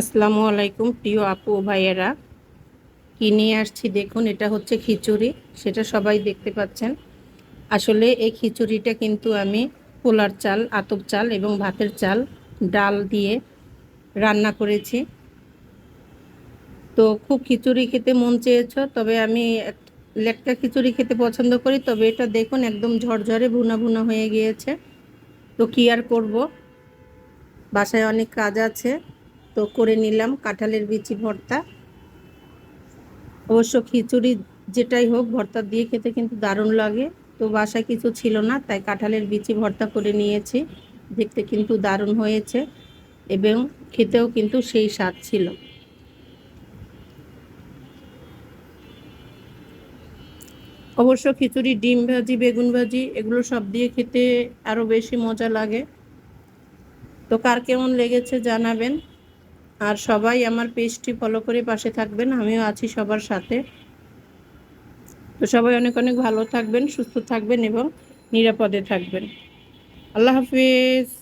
আসসালামু আলাইকুম, প্রিয় আপু ভাইয়েরা। কি নিয়ে আসছি দেখুন, এটা হচ্ছে খিচুড়ি, সেটা সবাই দেখতে পাচ্ছেন। আসলে এই খিচুড়িটা কিন্তু আমি পোলার চাল, আতপ চাল এবং ভাতের চাল, ডাল দিয়ে রান্না করেছি। তো খুব খিচুড়ি খেতে মন চেয়েছো, তবে আমি লেটকা খিচুড়ি খেতে পছন্দ করি, তবে এটা দেখুন একদম ঝরঝরে ভুনা ভুনা হয়ে গিয়েছে। তো কী আর করব? বাসায় অনেক কাজ আছে। তো করে নিলাম, কাঁঠালের বিচি, ভর্তা। অবশ্য খিচুড়ি যেটাই হোক, ভর্তা দিয়ে খেতে কিন্তু দারুণ লাগে। তো বাসায় কিছু ছিল না, তাই কাঁঠালের বিচি, ভর্তা করে নিয়েছি। দেখতে কিন্তু দারুণ হয়েছে এবং খেতেও কিন্তু সেই স্বাদ ছিল। অবশ্য খিচুড়ি, ডিম ভাজি, বেগুন ভাজি, এগুলো সব দিয়ে খেতে আরও বেশি মজা লাগে। তো কার কেমন লেগেছে জানাবেন। আর সবাই আমার পেজটি ফলো করে পাশে থাকবেন, আমিও আছি সবার সাথে। তো সবাই অনেক অনেক ভালো থাকবেন, সুস্থ থাকবেন এবং নিরাপদে থাকবেন। আল্লাহ হাফিজ।